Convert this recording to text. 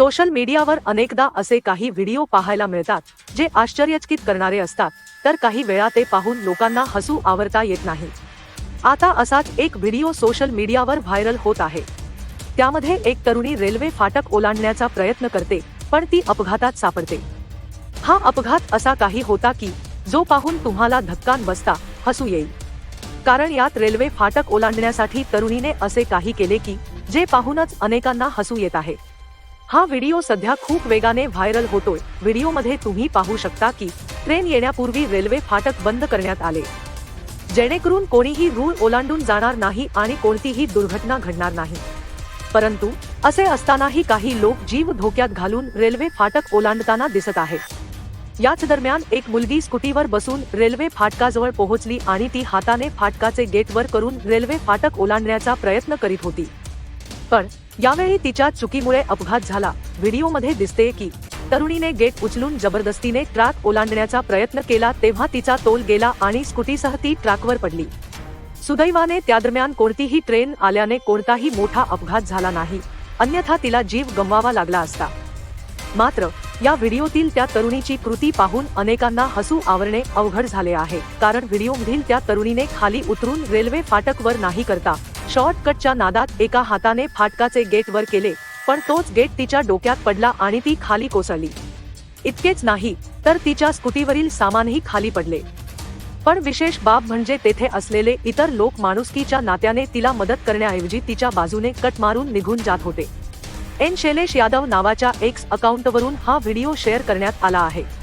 Social मीडियावर अनेकदा असे काही व्हिडिओ पाहायला मिळतात जे आश्चर्यचकित करणारे असतात तर काही वेळा ते पाहून लोकांना हसू आवरता येत नाही. आता असाच एक व्हिडिओ सोशल मीडियावर व्हायरल होत आहे. त्यामध्ये एक तरुणी रेल्वे फाटक ओलांडण्याचा प्रयत्न करते पण ती अपघातात सापडते. हा अपघात असा काही होता की जो पाहून तुम्हाला धक्कान बसता हसू येईल. कारण यात रेल्वे फाटक ओलांडण्यासाठी तरुणीने असे काही केले की जे पाहूनच अनेकांना हसू येत आहे. हा व्हिडिओ सध्या खूप वेगाने व्हायरल होतोय. व्हिडिओमध्ये तुम्ही पाहू शकता की ट्रेन येण्यापूर्वी रेल्वे फाटक बंद करण्यात आले. जेणेकरून कोणीही रूळ ओलांडून जाणार नाही आणि कोणतीही दुर्घटना घडणार नाही. परंतु असे असतानाही काही लोक जीव धोक्यात घालून रेल्वे फाटक ओलांडताना दिसत आहेत. याच दरम्यान एक मुलगी स्कूटीवर बसून रेल्वे फाटकाजवळ पोहोचली आणि ती हाताने फाटकाचे गेटवर करून रेल्वे फाटक ओलांडण्याचा प्रयत्न करीत होती. पण यावेळी तिच्या चुकीमुळे अपघात झाला. व्हिडिओमध्ये दिसते की तरुणीने गेट उचलून जबरदस्तीने ट्रॅक ओलांडण्याचा प्रयत्न केला तेव्हा तिचा तोल गेला आणि स्कूटीसह ती ट्रॅकवर पडली. सुदैवाने त्या दरम्यान कोणतीही ट्रेन आल्याने कोणताही मोठा अपघात झाला नाही. अन्यथा तिला जीव गमवावा लागला असता. मात्र या व्हिडिओतील त्या तरुणीची कृती पाहून अनेकांना हसू आवरणे अवघड झाले आहे. कारण व्हिडिओमधील त्या तरुणीने खाली उतरून रेल्वे फाटकवर नाही करता शॉर्टकटच्या नादात एका हाताने फाटकाचे गेट वर केले पण तोच गेट तिच्या डोक्यात पडला आणि ती खाली कोसळली. इतकेच नाही तर तिच्या स्कूटीवरील सामानही खाली पडले. पण विशेष बाब म्हणजे तेथे असलेले इतर लोक माणुसकीच्या नात्याने तिला मदत करण्याऐवजी तिच्या बाजूने कट मारून निघून जात होते. एन. शैलेश यादव नावाच्या एक्स अकाउंटवरून हा व्हिडिओ शेअर करण्यात आला आहे.